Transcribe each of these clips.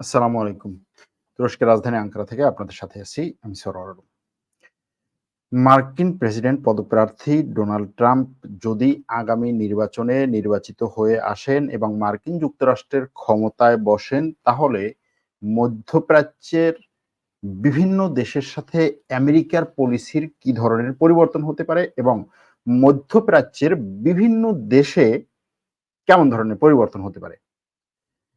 আসসালামু আলাইকুম তুরস্কের রাজধানী আঙ্কারা থেকে আপনাদের সাথে আছি আমি আলম। মার্কিন প্রেসিডেন্ট পদপ্রার্থী ডোনাল্ড ট্রাম্প যদি আগামী নির্বাচনে নির্বাচিত হয়ে আসেন এবং মার্কিন যুক্তরাষ্ট্রের ক্ষমতায় বসেন, তাহলে মধ্যপ্রাচ্যের বিভিন্ন দেশের সাথে আমেরিকার পলিসির কি ধরনের পরিবর্তন হতে পারে এবং মধ্যপ্রাচ্যের বিভিন্ন দেশে কেমন ধরনের পরিবর্তন হতে পারে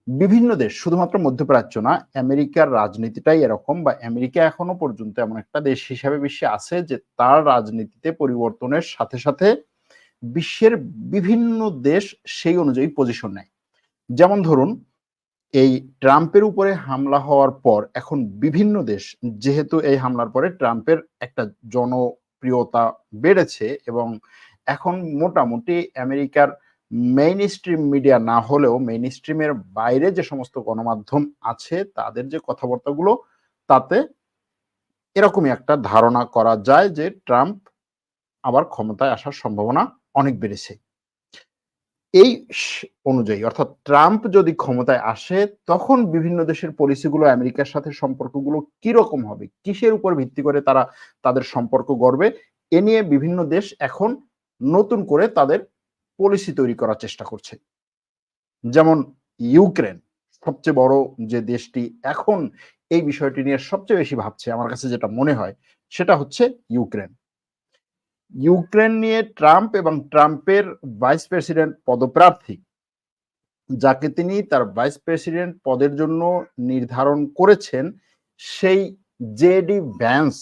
বিভিন্ন দেশ, শুধুমাত্র মধ্যপ্রাচ্য না, আমেরিকার রাজনীতিটাই এরকম বা আমেরিকা এখনও পর্যন্ত এমন একটা দেশ হিসাবে বিশ্বে আছে যে তার রাজনীতিতে পরিবর্তনের সাথে সাথে বিশ্বের বিভিন্ন দেশ সেই অনুযায়ী পজিশন নেয়। যেমন ধরুন, এই ট্রাম্পের উপরে হামলা হওয়ার পর এখন বিভিন্ন দেশ, যেহেতু এই হামলার পরে ট্রাম্পের একটা জনপ্রিয়তা বেড়েছে এবং এখন মোটামুটি আমেরিকার মেইন স্ট্রিম মিডিয়া না হলেও মেইন স্ট্রিমের বাইরে যে সমস্ত গণমাধ্যম আছে, তাদের যে কথাবার্তাগুলো, তাতে এরকমই একটা ধারণা করা যায় যে ট্রাম্প আবার ক্ষমতায় আসার সম্ভাবনা অনেক বেড়েছে। এই অনুযায়ী, অর্থাৎ ট্রাম্প যদি ক্ষমতায় আসে, তখন বিভিন্ন দেশের পলিসিগুলো, আমেরিকার সাথে সম্পর্কগুলো কীরকম হবে? কিসের উপর ভিত্তি করে তারা তাদের সম্পর্ক গড়বে? এ নিয়ে বিভিন্ন দেশ এখন নতুন করে তাদের পলিসি তৈরি করার চেষ্টা করছে। যেমন ইউক্রেন সবচেয়ে বড় যে দেশটি এখন এই বিষয়টি নিয়ে সবচেয়ে বেশি ভাবছে, আমার কাছে যেটা মনে হয়, সেটা হচ্ছে ইউক্রেন ইউক্রেন নিয়ে ট্রাম্প এবং ট্রাম্পের ভাইস প্রেসিডেন্ট পদপ্রার্থী, যাকে তিনি তার ভাইস প্রেসিডেন্ট পদের জন্য নির্ধারণ করেছেন, সেই জেডি ভ্যান্স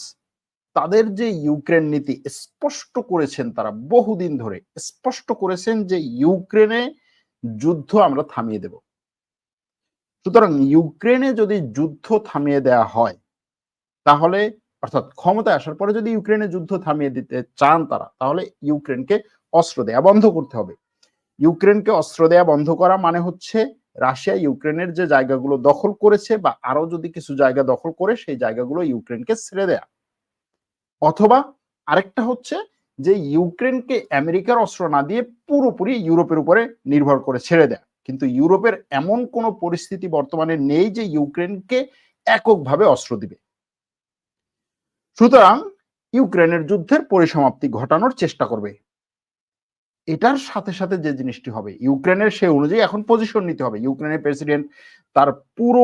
তাদের যে ইউক্রেন নীতি স্পষ্ট করেছেন তারা বহুদিন ধরে, স্পষ্ট করেছেন যে ইউক্রেনে যুদ্ধ আমরা থামিয়ে দেব। সুতরাং ইউক্রেনে যদি যুদ্ধ থামিয়ে দেয়া হয়, তাহলে অর্থাৎ ক্ষমতায় আসার পরে যদি ইউক্রেনে যুদ্ধ থামিয়ে দিতে চান তারা, তাহলে ইউক্রেনকে অস্ত্র দেয়া বন্ধ করতে হবে। ইউক্রেনকে অস্ত্র দেয়া বন্ধ করা মানে হচ্ছে রাশিয়া ইউক্রেনের যে জায়গাগুলো দখল করেছে বা আরও যদি কিছু জায়গা দখল করে, সেই জায়গাগুলো ইউক্রেনকে ছেড়ে দেয়া। অথবা আরেকটা হচ্ছে যে ইউক্রেনকে আমেরিকার অস্ত্র না দিয়ে পুরোপুরি ইউরোপের উপরে নির্ভর করে ছেড়ে দেয়। কিন্তু ইউরোপের এমন কোনো পরিস্থিতি বর্তমানে নেই যে ইউক্রেনকে এককভাবে অস্ত্র দিবে। সুতরাং ইউক্রেনের যুদ্ধের পরিসমাপ্তি ঘটানোর চেষ্টা করবে। এটার সাথে সাথে যে জিনিসটি হবে, ইউক্রেনের সে অনুযায়ী এখন পজিশন নিতে হবে। ইউক্রেনের প্রেসিডেন্ট তার পুরো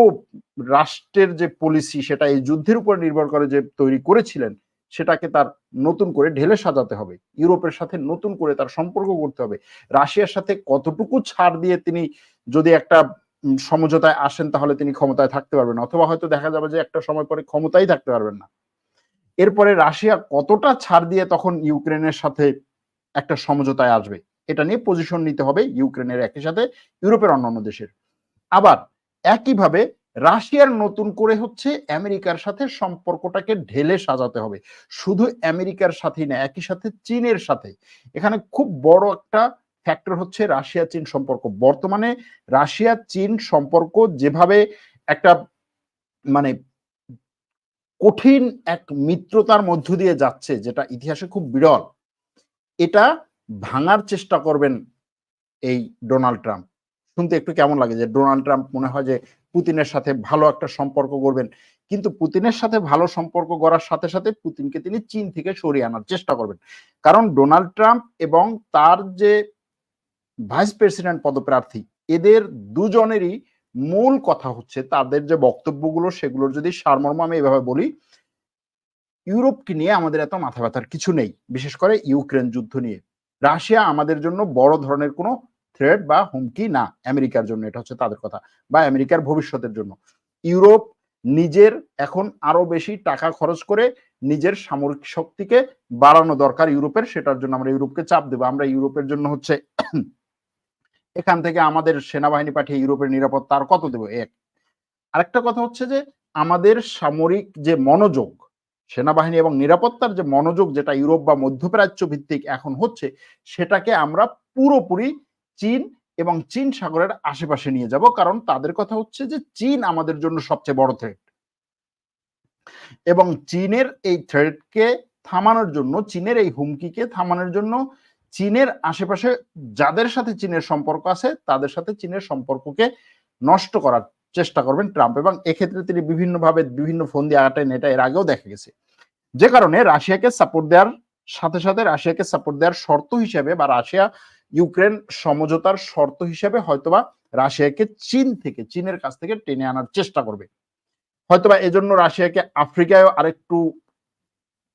রাষ্ট্রের যে পলিসি সেটা এই যুদ্ধের উপর নির্ভর করে যে তৈরি করেছিলেন সেটাকে তার নতুন করে ঢেলে সাজাতে হবে। ইউরোপের সাথে নতুন করে তার সম্পর্ক করতে হবে। রাশিয়ার সাথে কতটুকু ছাড় দিয়ে তিনি যদি একটা সমঝোতায় আসেন তাহলে তিনি ক্ষমতায় থাকতে পারবেন অথবা হয়তো দেখা যাবে যে একটা সময় পরে ক্ষমতায় থাকতে পারবেন না। এরপরে রাশিয়া কতটা ছাড় দিয়ে তখন ইউক্রেনের সাথে একটা সমঝোতায় আসবে, এটা নিয়ে পজিশন নিতে হবে ইউক্রেনের একই সাথে ইউরোপের অন্যান্য দেশের। আবার একইভাবে রাশিয়ার নতুন করে হচ্ছে আমেরিকার সাথে সম্পর্কটাকে ঢেলে সাজাতে হবে। শুধু আমেরিকার সাথেই না, একই সাথে চীনের সাথে। এখানে খুব বড় একটা ফ্যাক্টর হচ্ছে রাশিয়া চীন সম্পর্ক। বর্তমানে রাশিয়া চীন সম্পর্ক যেভাবে একটা মানে কঠিন এক মিত্রতার মধ্য দিয়ে যাচ্ছে, যেটা ইতিহাসে খুব বিরল, এটা ভাঙার চেষ্টা করবেন এই ডোনাল্ড ট্রাম্প। শুনতে একটু কেমন লাগে যে ডোনাল্ড ট্রাম্প মনে হয় যে পুতিনের সাথে ভালো একটা সম্পর্ক করবেন কিন্তু পুতিনের সাথে ভালো সম্পর্ক করার সাথে সাথে পুতিনকে তিনি চীন থেকে সরিয়ে আনার চেষ্টা করবেন। কারণ ডোনাল্ড ট্রাম্প এবং তার যে ভাইস প্রেসিডেন্ট পদপ্রার্থী, এদের দুজনেরই মূল কথা হচ্ছে তাদের যে বক্তব্যগুলো, সেগুলোর যদি সারমর্ম আমি এভাবে বলি, ইউরোপকে নিয়ে আমাদের এত মাথা ব্যথার কিছু নেই, বিশেষ করে ইউক্রেন যুদ্ধ নিয়ে। রাশিয়া আমাদের জন্য বড় ধরনের কোনো থ্রেড বা হুমকি না আমেরিকার জন্য, এটা হচ্ছে তাদের কথা, বা আমেরিকার ভবিষ্যতের জন্য। ইউরোপ নিজের এখন আরও বেশি টাকা খরচ করে নিজের সামরিক শক্তিকে বাড়ানো দরকার ইউরোপের, সেটার জন্য আমরা ইউরোপকে চাপ দেবো। আমরা ইউরোপের জন্য হচ্ছে এখান থেকে আমাদের সেনাবাহিনী পাঠিয়ে ইউরোপের নিরাপত্তা আর কত দেবো? এক। আরেকটা কথা হচ্ছে যে, আমাদের সামরিক যে মনোযোগ, সেনাবাহিনী এবং নিরাপত্তার যে মনোযোগ যেটা ইউরোপ বা মধ্যপ্রাচ্য ভিত্তিক এখন হচ্ছে, সেটাকে আমরা পুরোপুরি চীন এবং চীন সাগরের আশেপাশে নিয়ে যাব। কারণ তাদের কথা হচ্ছে যে, চীন আমাদের জন্য সবচেয়ে বড় থ্রেট এবং চীনের এই থ্রেটকে থামানোর জন্য, চীনের এই হুমকিকে থামানোর জন্য চীনের আশেপাশে যাদের সাথে চীনের সম্পর্ক আছে, তাদের সাথে চীনের সম্পর্ককে নষ্ট করার চেষ্টা করবেন ট্রাম্প। এবং এক্ষেত্রে তিনি বিভিন্নভাবে বিভিন্ন ফোন দিয়ে আঘাটায় এটা এর আগেও দেখা গেছে। যে কারণে রাশিয়াকে সাপোর্ট দেওয়ার সাথে সাথে রাশিয়াকে সাপোর্ট দেওয়ার শর্ত হিসেবে বা রাশিয়া ইউক্রেন সমঝোতার শর্ত হিসেবে হয়তোবা রাশিয়াকে চীন থেকে, চীনের কাছ থেকে টেনে আনার চেষ্টা করবে। হয়তোবা এজন্য রাশিয়াকে আফ্রিকায় আরেকটু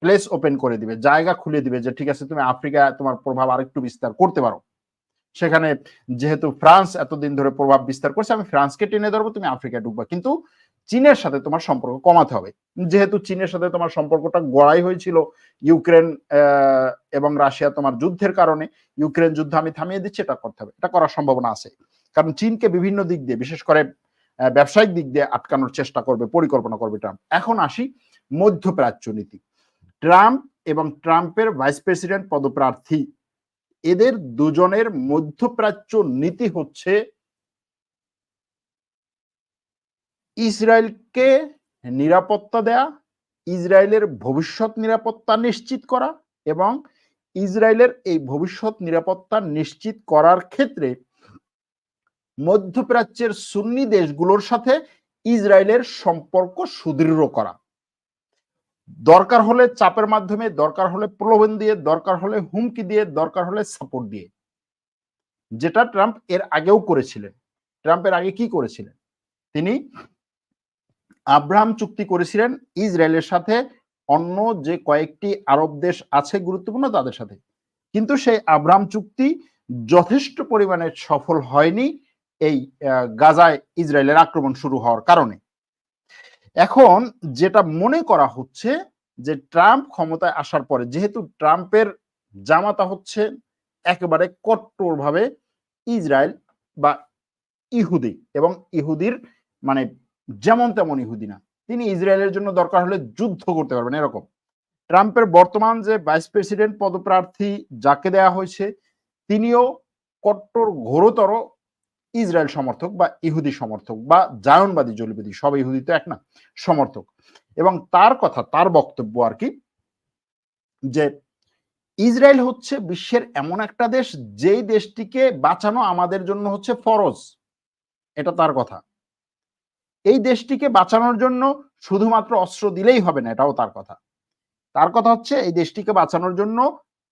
প্লেস ওপেন করে দিবে, জায়গা খুলে দিবে যে, ঠিক আছে, তুমি আফ্রিকা তোমার প্রভাব আরেকটু বিস্তার করতে পারো। সেখানে যেহেতু ফ্রান্স এতদিন ধরে প্রভাব বিস্তার করছে, আমি ফ্রান্সকে টেনে ধরবো, তুমি আফ্রিকায় ঢুকবা। কিন্তু চীনের সাথে তোমার সম্পর্ক কমাতে হবে। যেহেতু চীনের সাথে তোমার সম্পর্কটা গড়াই হয়েছিল ইউক্রেন এবং রাশিয়া তোমার যুদ্ধের কারণে, ইউক্রেন যুদ্ধ আমি থামিয়ে দিচ্ছি, এটা করতে হবে। এটা করার সম্ভাবনা আছে। কারণ চীনকে বিভিন্ন দিক দিয়ে, বিশেষ করে ব্যবসায়িক দিক দিয়ে আটকানোর চেষ্টা করবে, পরিকল্পনা করবে ট্রাম্প। এখন আসি মধ্যপ্রাচ্য নীতি। ট্রাম্প এবং ট্রাম্পের ভাইস প্রেসিডেন্ট পদপ্রার্থী, এদের দুজনের মধ্যপ্রাচ্য নীতি হচ্ছে ইসরায়েলকে নিরাপত্তা দেয়া, ইসরায়েলের ভবিষ্যৎ নিরাপত্তা নিশ্চিত করা এবং ইসরায়েলের এই ভবিষ্যৎ নিরাপত্তা নিশ্চিত করার ক্ষেত্রে মধ্যপ্রাচ্যের সুন্নি দেশগুলোর সাথে ইসরায়েলের সম্পর্ক সুদৃঢ় করা। দরকার হলে চাপের মাধ্যমে, দরকার হলে প্রলোভন দিয়ে, দরকার হলে হুমকি দিয়ে, দরকার হলে সাপোর্ট দিয়ে। যেটা ট্রাম্প এর আগেও করেছিলেন। ট্রাম্পের আগে কি করেছিলেন? তিনি আব্রাহাম চুক্তি করেছিলেন ইসরায়েলের সাথে। অন্য যে কয়েকটি আরব দেশ আছে গুরুত্বপূর্ণ তাদের সাথে। কিন্তু সেই আব্রাহাম চুক্তি যথেষ্ট পরিমাণে সফল হয়নি এই গাজায় ইসরায়েলের আক্রমণ শুরু হওয়ার কারণে। এখন যেটা মনে করা হচ্ছে যে ট্রাম্প ক্ষমতায় আসার পরে, যেহেতু ট্রাম্পের জামাতা হচ্ছে একেবারে কট্টরভাবে ইসরায়েল বা ইহুদি এবং ইহুদির মানে যেমন তেমন ইহুদি না তিনি ইসরায়েলের জন্য দরকার হলে যুদ্ধ করতে পারবেন, এরকম। ট্রাম্পের বর্তমান যে ভাইস প্রেসিডেন্ট পদপ্রার্থী যাকে দেয়া হয়েছে, তিনিও কট্টর ঘোরতর ইসরায়েল সমর্থক বা ইহুদি সমর্থক বা জায়নবাদী জলিবাদী, সব ইহুদি তো এক না, সমর্থক। এবং তার কথা, তার বক্তব্য আর কি, যে ইসরায়েল হচ্ছে বিশ্বের এমন একটা দেশ যেই দেশটিকে বাঁচানো আমাদের জন্য হচ্ছে ফরজ। এটা তার কথা। এই দেশটিকে বাঁচানোর জন্য শুধুমাত্র অস্ত্র দিলেই হবে না, এটাও তার কথা। তার কথা হচ্ছে, এই দেশটিকে বাঁচানোর জন্য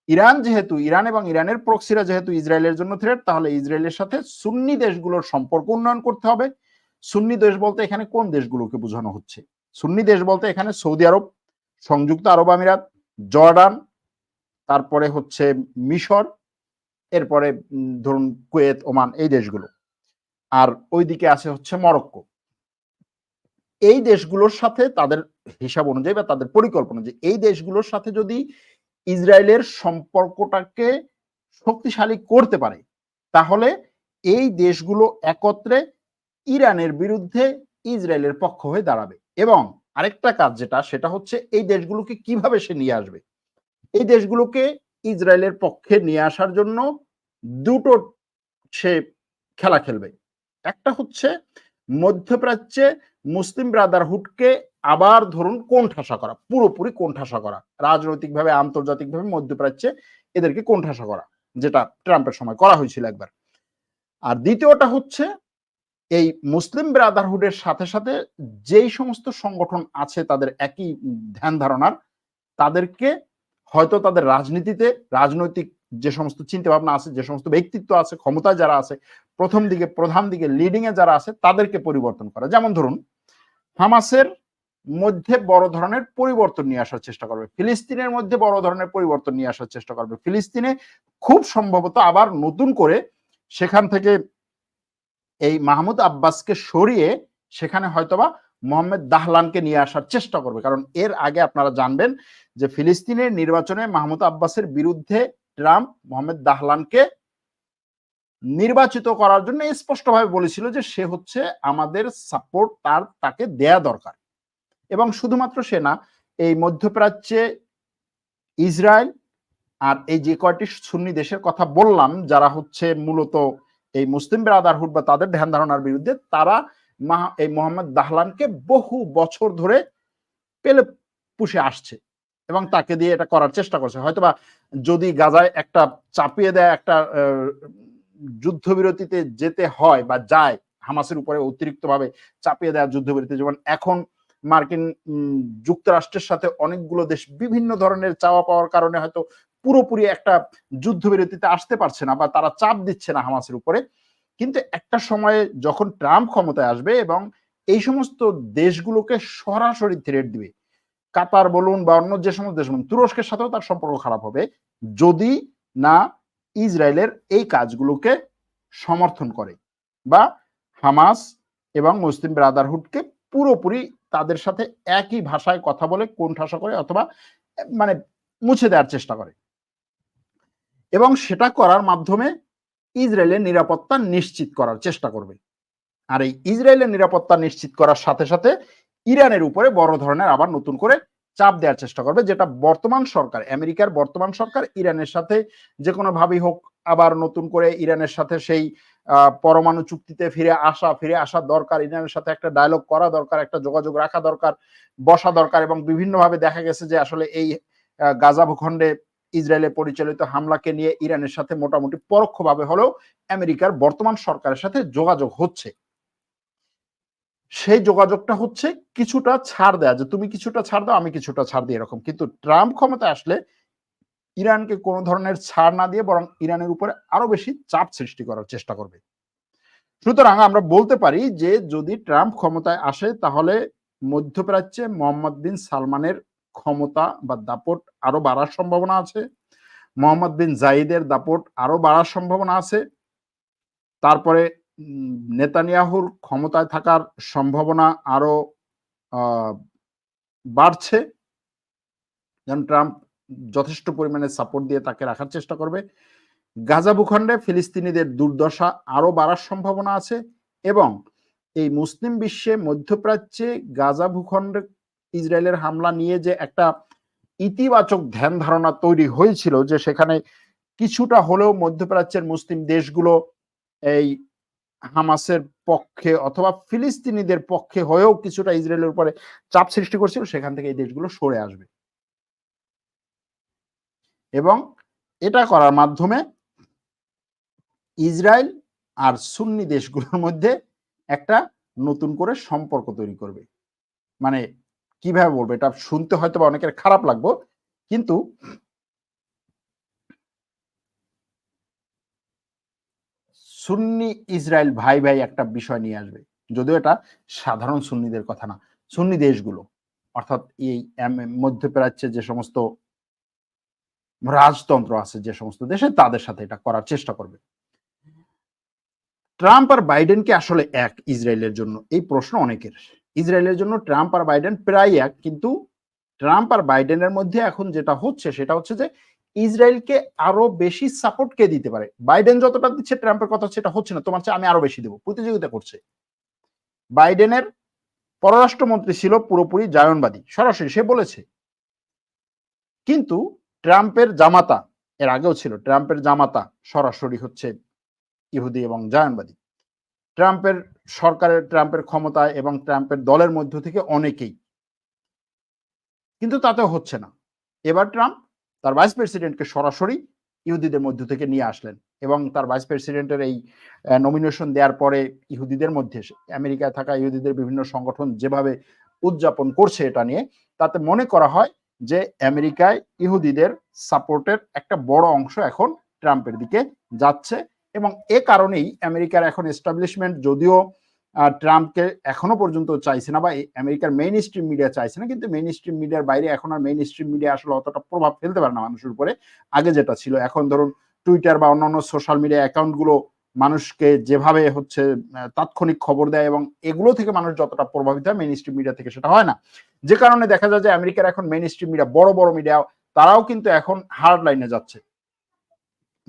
ইরান যেহেতু, ইরান এবং ইরানের প্রক্সিরা যেহেতু ইসরায়েলের জন্য থ্রেট তাহলে ইসরায়েলের সাথে সুন্নি দেশগুলোর সম্পর্ক উন্নয়ন করতে হবে। সুন্নি দেশ বলতে এখানে কোন দেশগুলোকে বোঝানো হচ্ছে? সুন্নি দেশ বলতে এখানে সৌদি আরব, সংযুক্ত আরব আমিরাত, জর্ডান, তারপরে হচ্ছে মিশর, এরপরে ধরুন কুয়েত, ওমান, এই দেশগুলো। আর ওইদিকে আছে হচ্ছে মরক্কো। এই দেশগুলোর সাথে তাদের হিসাব অনুযায়ী বা তাদের পরিকল্পনা যে এই দেশগুলোর সাথে যদি ইসরায়েলের সম্পর্কটাকে শক্তিশালী করতে পারে, তাহলে এই দেশগুলো একত্রে ইরানের বিরুদ্ধে ইসরায়েলের পক্ষ হয়ে দাঁড়াবে। এবং আরেকটা কাজ যেটা, সেটা হচ্ছে এই দেশগুলোকে কীভাবে সে নিয়ে আসবে? এই দেশগুলোকে ইসরায়েলের পক্ষে নিয়ে আসার জন্য দুটো সে খেলা খেলবে। একটা হচ্ছে মধ্যপ্রাচ্যে মুসলিম ব্রাদারহুডকে আবার ধরুন কোণঠাসা করা, পুরোপুরি কোণঠাসা করা, রাজনৈতিকভাবে, আন্তর্জাতিকভাবে মধ্যপ্রাচ্যে এদেরকে কোণঠাসা করা, যেটা ট্রাম্পের সময় করা হয়েছিল একবার। আর দ্বিতীয়টা হচ্ছে, এই মুসলিম ব্রাদারহুডের সাথে সাথে যেই সমস্ত সংগঠন আছে তাদের একই ধ্যান ধারণার, তাদেরকে হয়তো তাদের রাজনীতিতে, রাজনৈতিক যে সমস্ত চিন্তা ভাবনা আছে, যে সমস্ত ব্যক্তিত্ব আছে ক্ষমতায় যারা আছে, প্রথম দিকে, প্রধান দিকে লিডিং এ যারা আছে, তাদেরকে পরিবর্তন করা। যেমন ধরুন, হামাসের মধ্যে বড় ধরনের পরিবর্তন নিয়ে আসার চেষ্টা করবে। ফিলিস্তিনের মধ্যে বড় ধরনের পরিবর্তন নিয়ে আসার চেষ্টা করবে। ফিলিস্তিনে খুব সম্ভবত আবার নতুন করে সেখান থেকে এই মাহমুদ আব্বাসকে সরিয়ে সেখানে হয়তোবা মোহাম্মদ দাহলানকে নিয়ে আসার চেষ্টা করবে। কারণ এর আগে আপনারা জানবেন যে ফিলিস্তিনের নির্বাচনে মাহমুদ আব্বাসের বিরুদ্ধে ট্রাম্প মোহাম্মদ দাহলানকে নির্বাচিত করার জন্য স্পষ্টভাবে বলেছিল যে সে হচ্ছে আমাদের সাপোর্ট তার, তাকে দেয়া দরকার। এবং শুধুমাত্র সে না, এই মধ্যপ্রাচ্যে ইসরায়েল আর এই যে কয়টি সুন্নি দেশের কথা বললাম, যারা হচ্ছে মূলত এই মুসলিম ব্রাদারহুড বা তাদের ধ্যান ধারণার বিরুদ্ধে, তারা এই মোহাম্মদ দাহলানকে বহু বছর ধরে পেলে পুষে আসছে। এবং তাকে দিয়ে এটা করার চেষ্টা করছে। হয়তোবা যদি গাজায় একটা চাপিয়ে দেয়, একটা যুদ্ধবিরতিতে যেতে হয় বা যায়, হামাসের উপরে অতিরিক্তভাবে চাপিয়ে দেওয়া যুদ্ধবিরতি, যেমন এখন মার্কিন যুক্তরাষ্ট্রের সাথে অনেকগুলো দেশ বিভিন্ন ধরনের চাওয়া পাওয়ার কারণে হয়তো পুরোপুরি একটা যুদ্ধবিরতিতে আসতে পারছে না বা তারা চাপ দিচ্ছে না হামাসের উপরে। কিন্তু একটা সময়ে যখন ট্রাম্প ক্ষমতায় আসবে এবং এই সমস্ত দেশগুলোকে সরাসরি থ্রেট দিবে কাতার বলুন বা অন্য যে সমস্ত দেশ বলুন, তুরস্কের সাথেও তার সম্পর্ক খারাপ হবে যদি না ইসরায়েলের এই কাজগুলোকে সমর্থন করে বা হামাস এবং মুসলিম ব্রাদারহুডকে পুরোপুরি তাদের সাথে একই ভাষায় কথা বলে কোণঠাসা করে অথবা মানে মুছে দেওয়ার চেষ্টা করে। এবং সেটা করার মাধ্যমে ইসরায়েলের নিরাপত্তা নিশ্চিত করার চেষ্টা করবে। আর এই ইসরায়েলের নিরাপত্তা নিশ্চিত করার সাথে সাথে ইরানের উপরে বড় ধরনের আবার নতুন করে চাপ দেওয়ার চেষ্টা করবে, যেটা বর্তমান সরকার, আমেরিকার বর্তমান সরকার ইরানের সাথে যে কোনো ভাবেই হোক, আবার নতুন করে ইরানের সাথে সেই পরমাণু চুক্তিতে ফিরে আসা ফিরে আসা দরকার, ইরানের সাথে একটা ডায়লগ করা দরকার, একটা যোগাযোগ রাখা দরকার, বসা দরকার এবং বিভিন্নভাবে দেখা গেছে যে আসলে এই গাজা ভূখণ্ডে ইসরায়েলের পরিচালিত হামলাকে নিয়ে ইরানের সাথে মোটামুটি পরোক্ষভাবে হলেও আমেরিকার বর্তমান সরকারের সাথে যোগাযোগ হচ্ছে। সেই যোগাযোগটা হচ্ছে কিছুটা ছাড় দেয়া, যে তুমি কিছুটা ছাড় দাও, আমি কিছুটা ছাড় দিই, এরকম। কিন্তু ট্রাম্প ক্ষমতায় আসলে ইরানকে কোনো ধরনের ছাড় না দিয়ে বরং ইরানের উপরে আরও বেশি চাপ সৃষ্টি করার চেষ্টা করবে। সুতরাং আমরা বলতে পারি যে যদি ট্রাম্প ক্ষমতায় আসে, তাহলে মধ্যপ্রাচ্যে মোহাম্মদ বিন সালমানের ক্ষমতা বা দাপট আরও বাড়ার সম্ভাবনা আছে। মোহাম্মদ বিন জাইদের দাপট আরও বাড়ার সম্ভাবনা আছে। তারপরে নেতানিয়াহুর ক্ষমতায় থাকার সম্ভাবনা আরও বাড়ছে। যেন ট্রাম্প যথেষ্ট পরিমাণে সাপোর্ট দিয়ে তাকে রাখার চেষ্টা করবে। গাজা ভূখণ্ডে ফিলিস্তিনিদের দুর্দশা আরও বাড়ার সম্ভাবনা আছে এবং এই মুসলিম বিশ্বে মধ্যপ্রাচ্যে গাজা ভূখণ্ডে ইসরায়েলের হামলা নিয়ে যে একটা ইতিবাচক ধ্যান ধারণা তৈরি হয়েছিল যে সেখানে কিছুটা হলেও মধ্যপ্রাচ্যের মুসলিম দেশগুলো এই হামাসের পক্ষে অথবা ফিলিস্তিনিদের পক্ষে হয়েও কিছুটা ইসরায়েলের উপরে চাপ সৃষ্টি করছিল, সেখান থেকে এই দেশগুলো সরে আসবে। এবং এটা করার মাধ্যমে ইসরায়েল আর সুন্নি দেশগুলোর মধ্যে একটা নতুন করে সম্পর্ক তৈরি করবে। মানে কীভাবে বলব, এটা শুনতে হয়তো বা অনেকের খারাপ লাগবো, কিন্তু সুন্নি ইসরায়েল ভাই ভাই একটা বিষয় নিয়ে আসবে। যদিও এটা সাধারণ সুন্নিদের কথা না, সুন্নি দেশগুলো, অর্থাৎ এই মধ্যপ্রাচ্যে যে সমস্ত রাজতন্ত্র আছে, যে সমস্ত দেশে, তাদের সাথে এটা করার চেষ্টা করবে। ট্রাম্প আর বাইডেনকে আসলে এক ইসরায়েলের জন্য? এই প্রশ্ন অনেকের। ইসরায়েলের জন্য ট্রাম্প আর বাইডেন প্রায় এক, কিন্তু ট্রাম্প আর বাইডেনের মধ্যে এখন যেটা হচ্ছে, সেটা হচ্ছে যে ইসরায়েলকে আরও বেশি সাপোর্ট কে দিতে পারে? বাইডেন যতটা দিচ্ছে, ট্রাম্পের কথা সেটা হচ্ছে না। তোমার চেয়ে আমি আরও বেশি দেবো। প্রতিযোগিতা করছে। বাইডেনের পররাষ্ট্রমন্ত্রী ছিল পুরোপুরি জায়নবাদী। সরাসরি সে বলেছে। কিন্তু ট্রাম্পের জামাতা, এর আগেও ছিল, ট্রাম্পের জামাতা সরাসরি হচ্ছে ইহুদি এবং জায়নবাদী। ট্রাম্পের সরকারের, ট্রাম্পের ক্ষমতায় এবং ট্রাম্পের দলের মধ্য থেকে অনেকেই। কিন্তু তাতেও হচ্ছে না। এবার ট্রাম্প তার ভাইস প্রেসিডেন্টকে সরাসরি ইহুদিদের মধ্য থেকে নিয়ে আসলেন এবং তার ভাইস প্রেসিডেন্টের এই নমিনেশন দেওয়ার পরে ইহুদিদের মধ্যে আমেরিকায় থাকা ইহুদিদের বিভিন্ন সংগঠন যেভাবে উদযাপন করছে এটা নিয়ে, তাতে মনে করা হয় যে আমেরিকায় ইহুদিদের সাপোর্টের একটা বড় অংশ এখন ট্রাম্পের দিকে যাচ্ছে এবং এ কারণেই আমেরিকার এখন এস্টাবলিশমেন্ট যদিও ট্রাম্পকে এখনও পর্যন্ত চাইছে না বা আমেরিকার মেইন স্ট্রিম মিডিয়া চাইছে না, কিন্তু মেইন স্ট্রিম মিডিয়ার বাইরে এখন আর মেইন স্ট্রিম মিডিয়া আসলে অতটা প্রভাব ফেলতে পারে না মানুষের উপরে। আগে যেটা ছিল, এখন ধরুন টুইটার বা অন্যান্য সোশ্যাল মিডিয়া অ্যাকাউন্টগুলো মানুষকে যেভাবে হচ্ছে তাৎক্ষণিক খবর দেয় এবং এগুলো থেকে মানুষ যতটা প্রভাবিত হয় মেইন স্ট্রিম মিডিয়া থেকে সেটা হয় না। যে কারণে দেখা যায় যে আমেরিকার এখন মেইন স্ট্রিম মিডিয়া বড় বড় মিডিয়া তারাও কিন্তু এখন হার্ড লাইনে যাচ্ছে।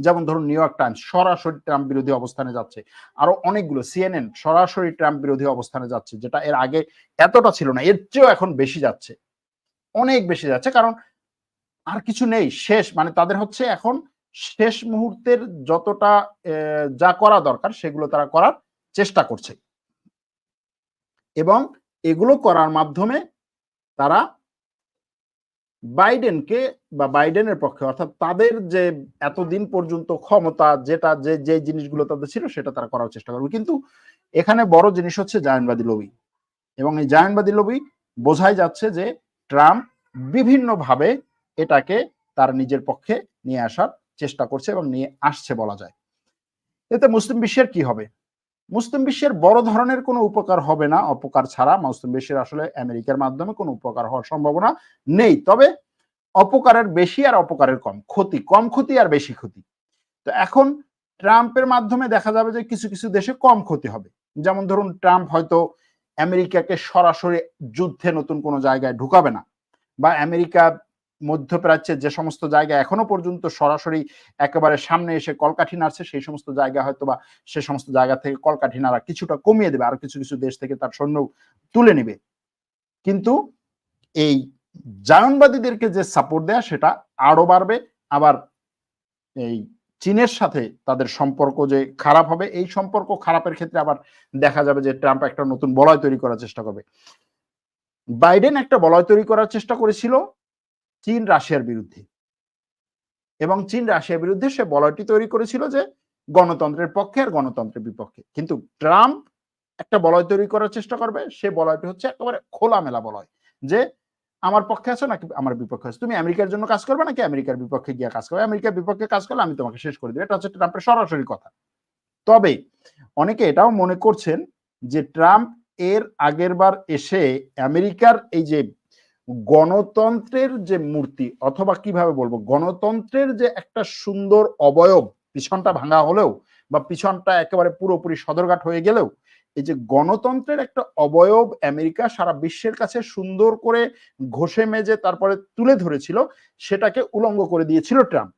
যেমন ধরুন নিউ ইয়র্ক টাইমস, সরাসরি ট্রাম্প বিরোধী অবস্থানে যাচ্ছে। আরও অনেকগুলো, সিএনএন, সরাসরি ট্রাম্প বিরোধী অবস্থানে যাচ্ছে, যেটা এর আগে এতটা ছিল না, এর চেয়েও এখন বেশি যাচ্ছে। অনেক বেশি যাচ্ছে, কারণ আর কিছু নেই, শেষ মানে তাদের হচ্ছে এখন শেষ মুহূর্তের যতটা যা করা দরকার, সেগুলো তারা করার চেষ্টা করছে। এবং এগুলো করার মাধ্যমে তারা বাইডেনকে বা বাইডেনের পক্ষে, অর্থাৎ তাদের যে এতদিন পর্যন্ত ক্ষমতা, যেটা, যে যে জিনিসগুলো তাদের ছিল, সেটা তারা করার চেষ্টা করবে। কিন্তু এখানে বড় জিনিস হচ্ছে জায়নবাদী লবি। এবং এই জায়নবাদী লবি বোঝাই যাচ্ছে যে ট্রাম্প বিভিন্নভাবে এটাকে তার নিজের পক্ষে নিয়ে আসার চেষ্টা করছে এবং নিয়ে আসছে বলা যায়। এতে মুসলিম বিশ্বের কি হবে? মুসলিম বিশ্বের বড় ধরনের কোনো উপকার হবে না, অপকার ছাড়া মুসলিম বিশ্বের আসলে আমেরিকার মাধ্যমে কোনো উপকার হওয়ার সম্ভাবনা নেই। তবে অপকারের বেশি আর অপকারের কম, ক্ষতি কম ক্ষতি আর বেশি ক্ষতি। তো এখন ট্রাম্পের মাধ্যমে দেখা যাবে যে কিছু কিছু দেশে কম ক্ষতি হবে। যেমন ধরুন, ট্রাম্প হয়তো আমেরিকাকে সরাসরি যুদ্ধে নতুন কোনো জায়গায় ঢুকাবে না বা আমেরিকা মধ্যপ্রাচ্যের যে সমস্ত জায়গা এখনও পর্যন্ত সরাসরি একেবারে সামনে এসে কলকাঠি নাড়ছে, সেই সমস্ত জায়গা হয়তো বা সে সমস্ত জায়গা থেকে কলকাঠি নাড়া কিছুটা কমিয়ে দেবে, আরও কিছু কিছু দেশ থেকে তার সৈন্য তুলে নেবে। কিন্তু এই জায়নবাদীদেরকে যে সাপোর্ট দেয়া, সেটা আরও বাড়বে। আবার এই চীনের সাথে তাদের সম্পর্ক যে খারাপ হবে, এই সম্পর্ক খারাপের ক্ষেত্রে আবার দেখা যাবে যে ট্রাম্প একটা নতুন বলয় তৈরি করার চেষ্টা করবে। বাইডেন একটা বলয় তৈরি করার চেষ্টা করেছিল চীন রাশিয়ার বিরুদ্ধে। এবং চীন রাশিয়ার বিরুদ্ধে সে বলয়টি তৈরি করেছিল যে গণতন্ত্রের পক্ষে আর গণতন্ত্রের বিপক্ষে। কিন্তু ট্রাম্প একটা বলয় তৈরি করার চেষ্টা করবে, সে বলয়টি হচ্ছে একেবারে খোলামেলা বলয় যে আমার পক্ষে আছো নাকি আমার বিপক্ষে আছো। তুমি আমেরিকার জন্য কাজ করবে নাকি আমেরিকার বিপক্ষে গিয়ে কাজ করবে? আমেরিকার বিপক্ষে কাজ করলে আমি তোমাকে শেষ করে দেবো। এটা হচ্ছে ট্রাম্পের সরাসরি কথা। তবে অনেকে এটাও মনে করছেন যে ট্রাম্প এর আগের বার এসে আমেরিকার এই যে গণতন্ত্রের যে মূর্তি, অথবা কীভাবে বলব, গণতন্ত্রের যে একটা সুন্দর অবয়ব, পিছনটা ভাঙা হলেও বা পিছনটা একেবারে পুরোপুরি সদরঘাট হয়ে গেলেও, এই যে গণতন্ত্রের একটা অবয়ব আমেরিকা সারা বিশ্বের কাছে সুন্দর করে ঘষে মেজে তারপরে তুলে ধরেছিল, সেটাকে উলঙ্গ করে দিয়েছিল ট্রাম্প।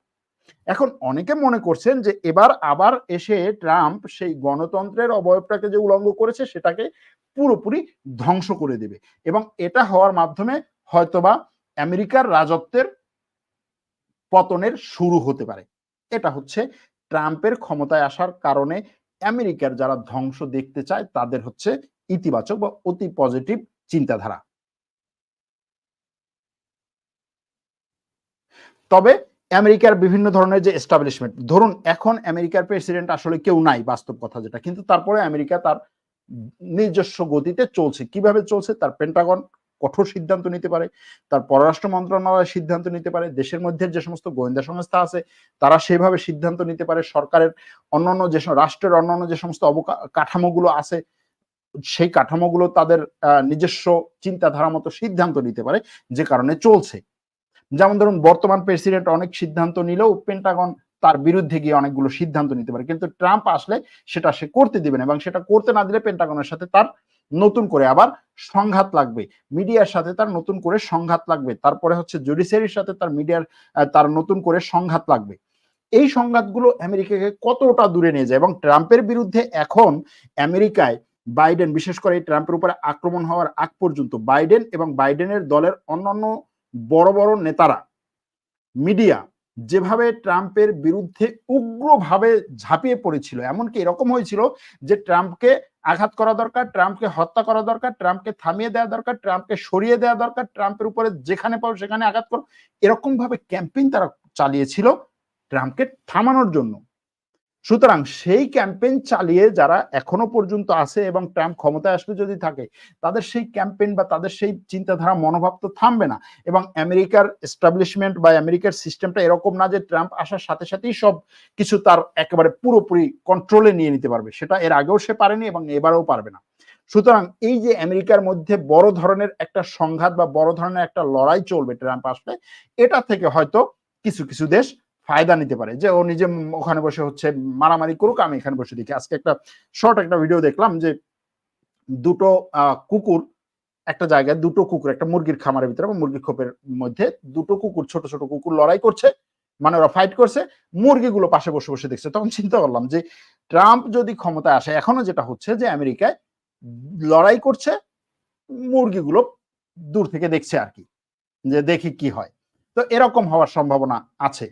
এখন অনেকে মনে করছেন যে এবার আবার এসে ট্রাম্প সেই গণতন্ত্রের অবয়বটাকে যে উলঙ্গ করেছে, সেটাকে পুরোপুরি ধ্বংস করে দেবে। এবং এটা হওয়ার মাধ্যমে হয়তোবা আমেরিকার রাজত্বের পতনের শুরু হতে পারে। এটা হচ্ছে ট্রাম্পের ক্ষমতায় আসার কারণে আমেরিকার যারা ধ্বংস দেখতে চায়, তাদের হচ্ছে ইতিবাচক বা অতি পজিটিভ চিন্তাধারা। তবে আমেরিকার বিভিন্ন ধরনের যে এস্টাবলিশমেন্ট ধরুন এখন আমেরিকার প্রেসিডেন্ট আসলে কেউ নাই, বাস্তব কথা যেটা, কিন্তু তারপরে আমেরিকা তার নিজস্ব গতিতে চলছে। কীভাবে চলছে? তার পেন্টাগন কঠোর সিদ্ধান্ত নিতে পারে, তার পররাষ্ট্র মন্ত্রণালয় সিদ্ধান্ত নিতে পারে, দেশের মধ্যে যে সমস্ত গোয়েন্দা সংস্থা আছে, তারা সেভাবে সিদ্ধান্ত নিতে পারে, সরকারের অন্যান্য যে রাষ্ট্রের অন্যান্য যে সমস্ত কাঠামোগুলো আছে, সেই কাঠামোগুলো তাদের নিজস্ব চিন্তাধারা মতো সিদ্ধান্ত নিতে পারে, যে কারণে চলছে। যেমন ধরুন, বর্তমান প্রেসিডেন্ট অনেক সিদ্ধান্ত নিলেও পেন্টাগন তার বিরুদ্ধে গিয়ে অনেকগুলো সিদ্ধান্ত নিতে পারে, কিন্তু ট্রাম্প আসলে সেটা সে করতে দিবে না এবং সেটা করতে না দিলে পেন্টাগনের সাথে তার নতুন করে আবার সংঘাত লাগবে। মিডিয়ার সাথে তার নতুন করে সংঘাত লাগবে। তারপরে হচ্ছে জুডিশিয়ারির সাথে তার মিডিয়ার তার নতুন করে সংঘাত লাগবে। এই সংঘাতগুলো আমেরিকাকে কতটা দূরে নিয়ে যায় এবং ট্রাম্পের বিরুদ্ধে এখন আমেরিকায় বাইডেন, বিশেষ করে এই ট্রাম্পের উপরে আক্রমণ হওয়ার আগ পর্যন্ত বাইডেন এবং বাইডেনের দলের অন্যান্য বড় বড় নেতারা মিডিয়া যেভাবে ট্রাম্পের বিরুদ্ধে উগ্রভাবে ঝাঁপিয়ে পড়েছিল, এমনকি এরকম হয়েছিল যে ট্রাম্পকে আঘাত করা দরকার, ট্রাম্পকে হত্যা করা দরকার, ট্রাম্পকে থামিয়ে দেওয়া দরকার, ট্রাম্পকে সরিয়ে দেওয়া দরকার, ট্রাম্পের উপরে যেখানে পাও সেখানে আঘাত করো। এরকম ভাবে ক্যাম্পেইন তারা চালিয়েছিল ট্রাম্পকে থামানোর জন্য। সুতরাং সেই ক্যাম্পেইন চালিয়ে যারা এখনও পর্যন্ত আছে এবং ট্রাম্প ক্ষমতায় আসলে যদি থাকে, তাদের সেই ক্যাম্পেইন বা তাদের সেই চিন্তাধারা, মনোভাব তো থামবে না। এবং আমেরিকার এস্টাবলিশমেন্ট বা আমেরিকার সিস্টেমটা এরকম না যে ট্রাম্প আসার সাথে সাথেই সব কিছু তার একেবারে পুরোপুরি কন্ট্রোলে নিয়ে নিতে পারবে। সেটা এর আগেও সে পারেনি এবং এবারেও পারবে না। সুতরাং এই যে আমেরিকার মধ্যে বড় ধরনের একটা সংঘাত বা বড় ধরনের একটা লড়াই চলবে ট্রাম্প আসলে, এটা থেকে হয়তো কিছু কিছু দেশ ফায়দা নিতে পারে। যে ও নিজে ওখানে বসে হচ্ছে মারামারি করুক, আমি এখানে বসে দেখি। আজকে একটা শর্ট একটা ভিডিও দেখলাম যে দুটো কুকুর একটা জায়গায় দুটো কুকুর, একটা মুরগির খামারের ভিতরে বা মুরগির খোপের মধ্যে দুটো কুকুর, ছোট ছোট কুকুর লড়াই করছে। মানে ওরা ফাইট করছে। মুরগিগুলো পাশে বসে বসে দেখছে। তখন চিন্তা করলাম যে ট্রাম্প যদি ক্ষমতায় আসে, এখনও যেটা হচ্ছে যে আমেরিকায় লড়াই করছে, মুরগিগুলো দূর থেকে দেখছে আর কি। যে দেখি কি হয়। তো এরকম হওয়ার সম্ভাবনা আছে।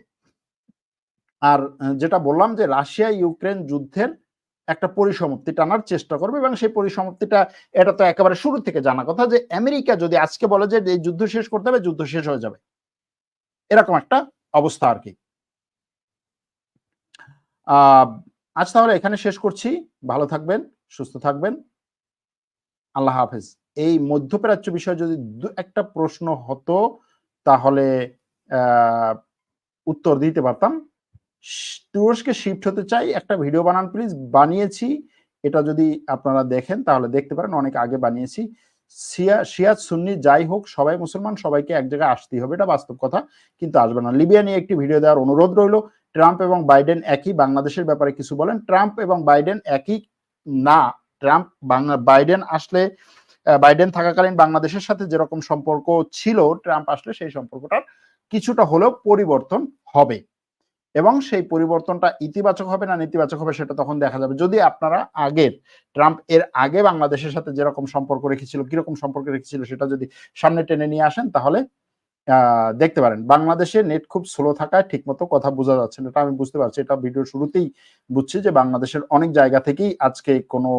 আর যেটা বললাম যে রাশিয়া ইউক্রেন যুদ্ধের একটা পরিসমাপ্তি টানার চেষ্টা করবে এবং সেই পরিসমাপ্তিটা, এটা তো একেবারে শুরু থেকে জানা কথা যে আমেরিকা যদি আজকে বলে যে এই যুদ্ধ শেষ করতে হবে, যুদ্ধ শেষ হয়ে যাবে। এরকম একটা অবস্থা আর কি। আজ তাহলে এখানে শেষ করছি। ভালো থাকবেন, সুস্থ থাকবেন। আল্লাহ হাফেজ। এই মধ্যপ্রাচ্য বিষয়ে যদি দু একটা প্রশ্ন হতো, তাহলে উত্তর দিতে পারতাম। তুরস্কে শিফট হতে চাই, একটা ভিডিও বানান প্লিজ বানিয়েছি। এটা যদি আপনারা দেখেন, তাহলে দেখতে পারেন, অনেক আগে বানিয়েছি। সিয়া শিয়াজ সুন্নি যাই হোক, সবাই মুসলমান, সবাইকে এক জায়গায় আসতেই হবে, এটা বাস্তব কথা, কিন্তু আসবে না। লিবিয়া নিয়ে একটি ভিডিও দেওয়ার অনুরোধ রইল। ট্রাম্প এবং বাইডেন একই, বাংলাদেশের ব্যাপারে কিছু বলেন। ট্রাম্প এবং বাইডেন একই, না, ট্রাম্প বাইডেন আসলে বাইডেন থাকাকালীন বাংলাদেশের সাথে যেরকম সম্পর্ক ছিল, ট্রাম্প আসলে সেই সম্পর্কটার কিছুটা হলেও পরিবর্তন হবে। এবং সেই পরিবর্তনটা ইতিবাচক হবে না নেতিবাচক হবে সেটা তখন দেখা যাবে। যদি আপনারা আগের ট্রাম্প এর আগে বাংলাদেশের সাথে যেরকম সম্পর্ক রেখেছিল, কীরকম সম্পর্ক রেখেছিল সেটা যদি সামনে টেনে নিয়ে আসেন তাহলে দেখতে পারেন। বাংলাদেশে নেট খুব স্লো থাকায় ঠিকমতো কথা বোঝা যাচ্ছে না। এটা আমি বুঝতে পারছি। এটা ভিডিও শুরুতেই বুঝছি যে বাংলাদেশের অনেক জায়গা থেকেই আজকে কোনো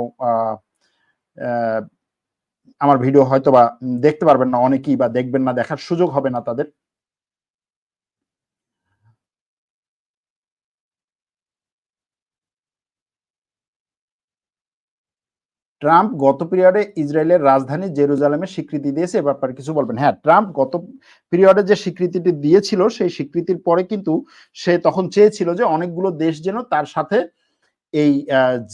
আমার ভিডিও হয়তো বা দেখতে পারবেন না অনেকেই বা দেখবেন না, দেখার সুযোগ হবে না তাদের। ট্রাম্প গত পিরিয়ডে ইসরায়েলের রাজধানী জেরুজালেমের স্বীকৃতি দিয়েছে, এ ব্যাপারে কিছু বলবেন? হ্যাঁ ট্রাম্প গত পিরিয়ডে যে স্বীকৃতিটি দিয়েছিল, সেই স্বীকৃতির পরে কিন্তু সে তখন চেয়েছিল যে অনেকগুলো দেশ যেন তার সাথে এই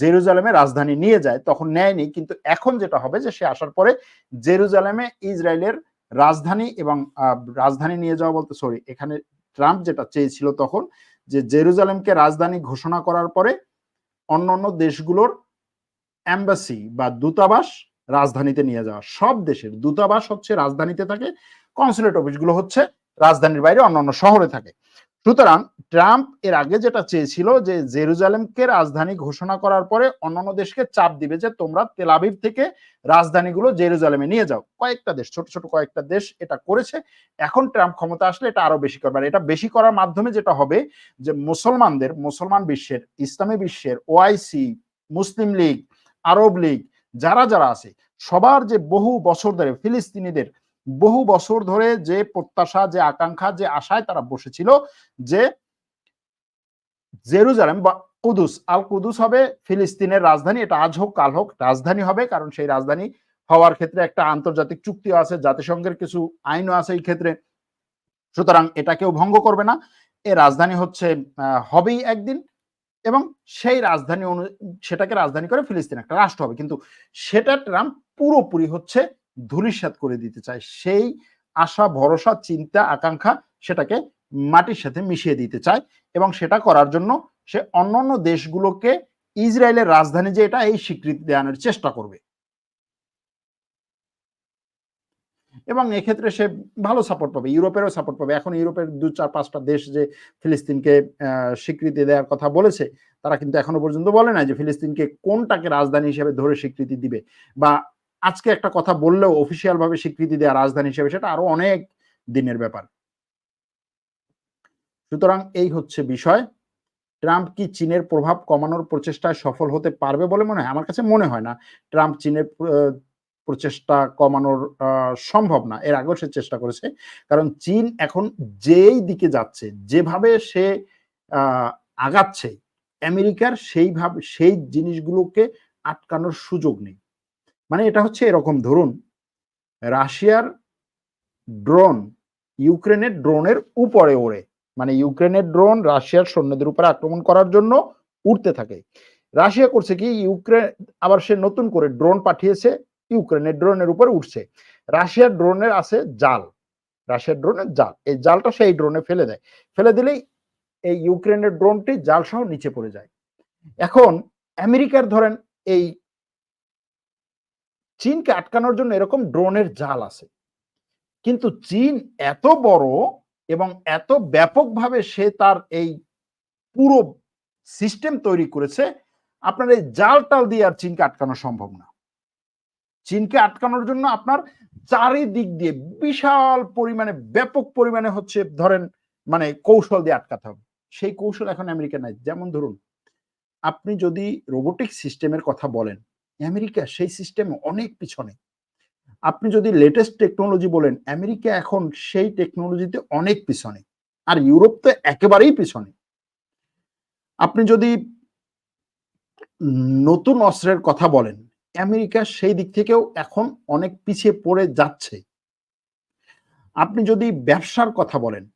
জেরুজালেমে রাজধানী নিয়ে যায়। তখন নেয়নি, কিন্তু এখন যেটা হবে যে সে আসার পরে জেরুজালেমে ইসরায়েলের রাজধানী এবং রাজধানী নিয়ে যাওয়া বলতে সরি এখানে ট্রাম্প যেটা চেয়েছিল তখন যে জেরুজালেমকে রাজধানী ঘোষণা করার পরে অন্যান্য দেশগুলোর অ্যাম্বাসি বা দূতাবাস রাজধানীতে নিয়ে যাওয়া। সব দেশের দূতাবাস হচ্ছে রাজধানীতে থাকে, কনসুলেট অফিসগুলো হচ্ছে রাজধানীর বাইরে, অন্যান্য শহরে থাকে। সুতরাং ট্রাম্প এর আগে যেটা চেয়েছিল যে জেরুজালেমকে রাজধানী ঘোষণা করার পরে অন্যান্য দেশকে চাপ দিবে যে তোমরা তেলাবিব থেকে রাজধানীগুলো জেরুজালেমে নিয়ে যাও। কয়েকটা দেশ, ছোট ছোট কয়েকটা দেশ এটা করেছে। এখন ট্রাম্প ক্ষমতা আসলে এটা আরও বেশি করবে। এটা বেশি করার মাধ্যমে যেটা হবে যে মুসলমানদের, মুসলমান বিশ্বের, ইসলামী বিশ্বের, OIC, Muslim League Arab League, যারা যারা আছে, সবার যে বহু বছর ধরে ফিলিস্তিনিদের বহু বছর ধরে যে প্রত্যাশা, যে আকাঙ্ক্ষা, যে আশায় তারা বসেছিল যে জেরুজালেম বা কুদুস, আল কুদুস হবে ফিলিস্তিনের রাজধানী, এটা আজ হোক, কাল হোক, রাজধানী হবে, কারণ সেই রাজধানী হওয়ার ক্ষেত্রে একটা আন্তর্জাতিক চুক্তি আছে, জাতিসংঘের কিছু আইনও আছে এই ক্ষেত্রে। সুতরাং এটা কেউ ভঙ্গ করবে না। এ রাজধানী হচ্ছে হবেই একদিন। এবং সেই রাজধানী অনু- সেটাকে রাজধানী করে ফিলিস্তিন একটা রাষ্ট্র হবে। কিন্তু সেটা ট্রাম্প পুরোপুরি হচ্ছে ধুলিসাত করে দিতে চায়। সেই আশা, ভরসা, চিন্তা, আকাঙ্ক্ষা সেটাকে মাটির সাথে মিশিয়ে দিতে চায় এবং সেটা করার জন্য সে অন্যান্য দেশগুলোকে ইসরায়েলের রাজধানী যে এটা, এই স্বীকৃতি দেওয়ানোর চেষ্টা করবে। এবং এক্ষেত্রে সে ভালো সাপোর্ট পাবে, ইউরোপেরও সাপোর্ট পাবে। এখন ইউরোপের দু চার পাঁচটা দেশ যে ফিলিস্তিনকে স্বীকৃতি দেওয়ার কথা বলেছে, তারা কিন্তু এখনও পর্যন্ত বলে না যে ফিলিস্তিনকে কোনটাকে রাজধানী হিসেবে ধরে স্বীকৃতি দিবে। বা আজকে একটা কথা বললেও অফিসিয়াল ভাবে স্বীকৃতি দেওয়া রাজধানী হিসেবে সেটা আরও অনেক দিনের ব্যাপার। সুতরাং এই হচ্ছে বিষয়। ট্রাম্প কি চীনের প্রভাব কমানোর প্রচেষ্টায় সফল হতে পারবে বলে মনে হয়? আমার কাছে মনে হয় না। ট্রাম্প চীনের প্রচেষ্টা কমানোর সম্ভব না। এর আগেও সে চেষ্টা করেছে। কারণ চীন এখন যেই দিকে যাচ্ছে, যেভাবে সে আগাচ্ছে, আমেরিকার সেইভাবে, সেই জিনিসগুলোকে আটকানোর সুযোগ নেই। মানে এটা হচ্ছে এরকম, ধরুন, রাশিয়ার ড্রোন ইউক্রেনের ড্রোনের উপরে ওড়ে। মানে ইউক্রেনের ড্রোন রাশিয়ার সৈন্যদের উপরে আক্রমণ করার জন্য উঠতে থাকে। রাশিয়া করছে কি, ইউক্রেন, আবার সে নতুন করে ড্রোন পাঠিয়েছে ইউক্রেনের ড্রোনের উপরে উঠছে। রাশিয়ার ড্রোনের আছে জাল। রাশিয়ার ড্রোনের জাল। এই জালটা সেই ড্রোনে ফেলে দেয়। ফেলে দিলেই এই ইউক্রেনের ড্রোনটি জাল সহ নিচে পড়ে যায়। এখন আমেরিকার ধরেন এই চীনকে আটকানোর জন্য এরকম ড্রোনের জাল আছে। কিন্তু চীন এত বড় এবং এত ব্যাপকভাবে সে তার এই পুরো সিস্টেম তৈরি করেছে, আপনার এই জাল টাল দিয়ে আর চীনকে আটকানো সম্ভব না। চীনকে আটকানোর জন্য আপনার চারিদিক দিয়ে বিশাল পরিমাণে, ব্যাপক পরিমাণে হচ্ছে ধরেন মানে কৌশল দিয়ে আটকাতে হবে। সেই কৌশল এখন আমেরিকা নাই। যেমন ধরুন, আপনি যদি রোবোটিক সিস্টেমের কথা বলেন, আমেরিকা সেই সিস্টেম অনেক পিছনে। আপনি যদি লেটেস্ট টেকনোলজি বলেন, আমেরিকা এখন সেই টেকনোলজিতে অনেক পিছনে। আর ইউরোপ তো একেবারেই পিছনে। আপনি যদি নতুন অস্ত্রের কথা বলেন আমেরিকা সেই দিক থেকেও এখন অনেক পিছিয়ে পড়ে যাচ্ছে। আপনি যদি ব্যবসার কথা বলেন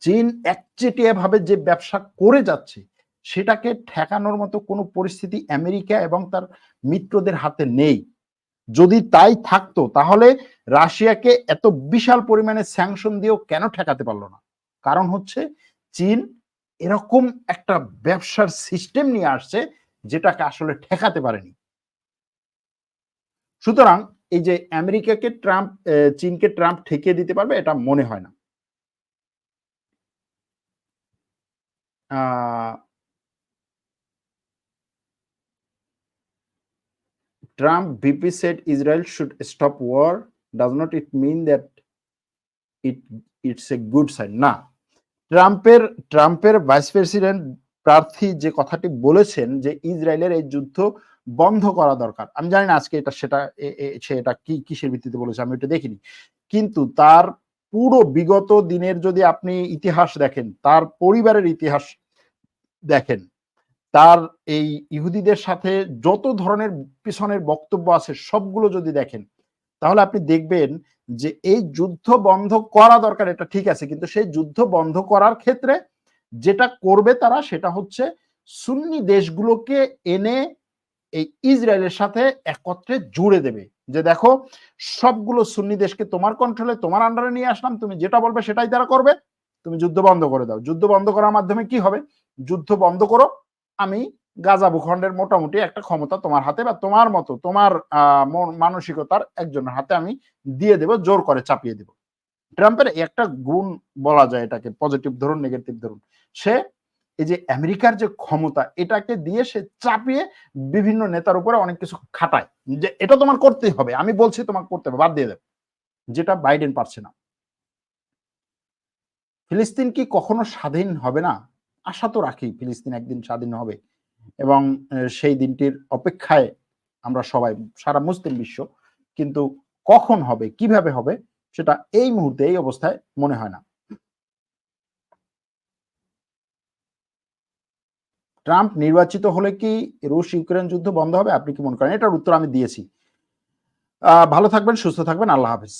চীন একচেটিয়া ভাবে যে ব্যবসা করে যাচ্ছে, সেটাকে ঠেকানোর মতো কোনো পরিস্থিতি আমেরিকা এবং তার মিত্রদের হাতে নেই। যদি তাই থাকতো, তাহলে রাশিয়াকে এত বিশাল পরিমাণে স্যাংশন দিয়েও কেন ঠেকাতে পারল না? কারণ হচ্ছে, চীন এরকম একটা ব্যবসার সিস্টেম নিয়ে আসছে, যেটাকে আসলে ঠেকাতে পারেনি। সুতরাং এই যে আমেরিকাকে ট্রাম্প চীনকে ট্রাম্প ঠেকিয়ে দিতে পারবে, এটা মনে হয় না Trump VP said Israel should stop war. Does not it mean that it it's a good sign? না ট্রাম্পের ট্রাম্পের ভাইস প্রেসিডেন্ট প্রার্থী যে কথাটি বলেছেন যে ইসরায়েলের এই যুদ্ধ বন্ধ করা দরকার। আমি জানি না আজকে এটা সেটা সে এটা কি, কিসের ভিত্তিতে বলেছে আমি এটা দেখিনি। কিন্তু তার পুরো বিগত দিনের যদি আপনি ইতিহাস দেখেন, তার পরিবারের ইতিহাস দেখেন, তার এই ইহুদিদের সাথে যত ধরনের পিছনের বক্তব্য আছে সবগুলো যদি দেখেন, তাহলে আপনি দেখবেন যে এই যুদ্ধ বন্ধ করা দরকার, এটা ঠিক আছে, কিন্তু সেই যুদ্ধ বন্ধ করার ক্ষেত্রে যেটা করবে তারা সেটা হচ্ছে সুন্নি দেশগুলোকে এনে এই ইসরায়েলের সাথে একত্রে জুড়ে দেবে। যে দেখো, সবগুলো সুন্নি দেশকে তোমার কন্ট্রোলে তোমার আন্ডারে নিয়ে আসলাম, তুমি যেটা বলবে সেটাই তারা করবে। তুমি যুদ্ধ বন্ধ করে দাও। যুদ্ধ বন্ধ করার মাধ্যমে কি হবে? যুদ্ধ বন্ধ করো। আমি গাজা ভূখণ্ডের মোটামুটি একটা ক্ষমতা তোমার হাতে বা তোমার মতো, তোমার মানসিকতার একজনের হাতে আমি দিয়ে দেব, জোর করে চাপিয়ে দেব। ট্রাম্পের একটা গুণ বলা যায় এটাকে পজিটিভ ধরুন নেগেটিভ ধরুন। সে এই যে আমেরিকার যে ক্ষমতা, এটাকে দিয়ে সে চাপিয়ে বিভিন্ন নেতার উপরে অনেক কিছু খাটায়। যে এটা তোমার করতেই হবে, আমি বলছি তোমাকে করতে হবে, বাদ দিয়ে দেব। যেটা বাইডেন পারছে না। ফিলিস্তিন কি কখনো স্বাধীন হবে না? আশা তো রাখি ফিলিস্তিন একদিন স্বাধীন হবে। এবং সেই দিনটির অপেক্ষায় আমরা সবাই, সারা মুসলিম বিশ্ব, কিন্তু কখন হবে, কীভাবে হবে, সেটা এই মুহূর্তে, এই অবস্থায় মনে হয় না। ট্রাম্প নির্বাচিত হলে কি রুশ ইউক্রেন যুদ্ধ বন্ধ হবে? আপনি কি মনে করেন? এটার উত্তর আমি দিয়েছি। ভালো থাকবেন, সুস্থ থাকবেন, আল্লাহ হাফিজ।